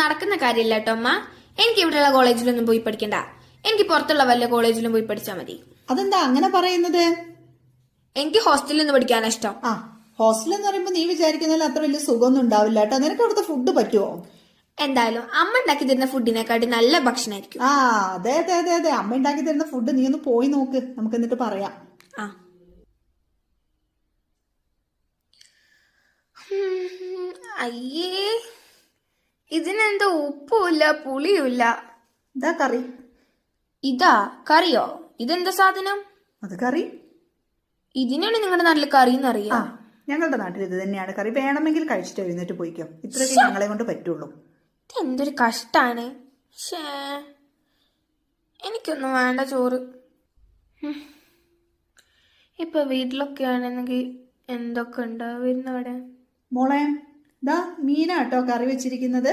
നടക്കുന്ന കാര്യമില്ല കേട്ടോ അമ്മ. എനിക്ക് ഇവിടെയുള്ള കോളേജിലൊന്നും പോയി പഠിക്കണ്ട. എനിക്ക് പുറത്തുള്ള വല്ല കോളേജിലും പോയി പഠിച്ചാൽ മതി. അതെന്താ അങ്ങനെ പറയുന്നത്? എനിക്ക് ഹോസ്റ്റലിൽ നിന്ന് പഠിക്കാനാ ഇഷ്ടം. ആ ഹോസ്റ്റൽ എന്ന് പറയുമ്പോൾ നീ വിചാരിക്കുന്നതിൽ അത്ര വലിയ സുഖമൊന്നും ഉണ്ടാവില്ല കേട്ടോ. നിനക്ക് അവിടുത്തെ ഫുഡ് പറ്റുമോ എന്തായാലും അമ്മ ഉണ്ടാക്കി തരുന്ന ഫുഡിനെക്കാട്ടി നല്ല ഭക്ഷണമായിരിക്കും ആ അതെ അതെ അതെ അതെ. അമ്മ ഉണ്ടാക്കി തരുന്ന ഫുഡ് നീ ഒന്ന് പോയി നോക്ക്. നമുക്ക് എന്നിട്ട് പറയാം. ആ. അയ്യേ. ഇതിനെന്താ ഉപ്പുമില്ല പുളിയുമില്ല. ഇതാ കറി. ഇതാ കറിയോ? ഇതെന്താ സാധനം? അത് കറി. ഇതിനാണ് നിങ്ങളുടെ നാട്ടിൽ കറി എന്നറിയാം. ഞങ്ങളുടെ നാട്ടിൽ ഇത് തന്നെയാണ്. കറി വേണമെങ്കിൽ കഴിച്ചിട്ട് എഴുന്നേറ്റ് പോയിക്കോ. ഇത്രയൊക്കെ ഞങ്ങളെ കൊണ്ട് പറ്റുള്ളൂ. എന്തൊരു കഷ്ടാണ്. ഷേ എനിക്കൊന്നും വേണ്ട ചോറ്. ഇപ്പൊ വീട്ടിലൊക്കെ ആണെന്നെങ്കിൽ എന്തൊക്കെ ഉണ്ടാവുന്ന അവിടെ? മോളെ ഇതാ മീനാട്ടോ കറി വെച്ചിരിക്കുന്നത്.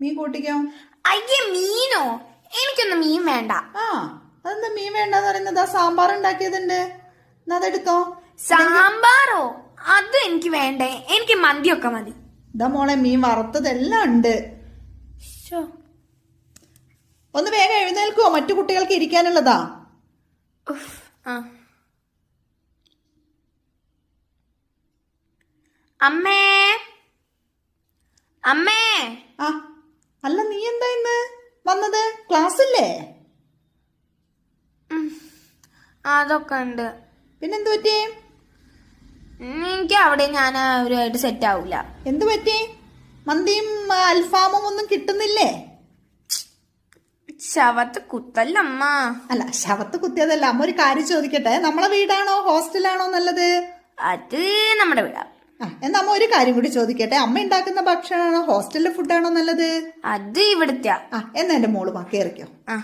മീൻ കൂട്ടിക്കോ. അയ്യേ മീനോ? എനിക്കൊന്നും മീൻ വേണ്ട. ആ അതെന്താ മീൻ വേണ്ടെന്ന് പറയുന്നത്? ആ സാമ്പാർ ഉണ്ടാക്കിയതുണ്ട്. എന്നാ അതെടുത്തോ. സാമ്പാറോ? അത് എനിക്ക് വേണ്ടേ. എനിക്ക് മന്തിയൊക്കെ മതി. ഇതാ മോളെ മീൻ വറുത്തതെല്ലാം ഉണ്ട്. ഒന്ന് വേഗം എഴുന്നേൽക്കുവോ? മറ്റു കുട്ടികൾക്ക് ഇരിക്കാനുള്ളതാ. അമ്മേ അമ്മേ. ആ അല്ല നീ എന്താ ഇന്ന് വന്നത്? ക്ലാസ്സില്ലേ? ഇല്ലേ അതൊക്കെ ഉണ്ട്. പിന്നെന്തു പറ്റി? എനിക്ക് അവിടെ ഞാൻ അവരുമായിട്ട് സെറ്റ് ആവൂല. എന്ത് പറ്റി? മന്തിയും അൽഫാമും ഒന്നും കിട്ടുന്നില്ലേ? ശവത്ത് കുത്തല്ല അമ്മ. അല്ല ശവത്ത് കുത്തിയതല്ല. അമ്മ ഒരു കാര്യം ചോദിക്കട്ടെ? നമ്മളെ വീടാണോ? ഹോസ്റ്റലാണോ നല്ലത്? അത് നമ്മുടെ വീടാ. ആ എന്നാ അമ്മ ഒരു കാര്യം കൂടി ചോദിക്കട്ടെ. അമ്മ ഉണ്ടാക്കുന്ന ഭക്ഷണമാണോ ഹോസ്റ്റലിലെ ഫുഡാണോ നല്ലത്? അത് ഇവിടുത്തെ ആ എന്നാ എന്റെ മോൾ വാ കേറിക്കോ. ആ.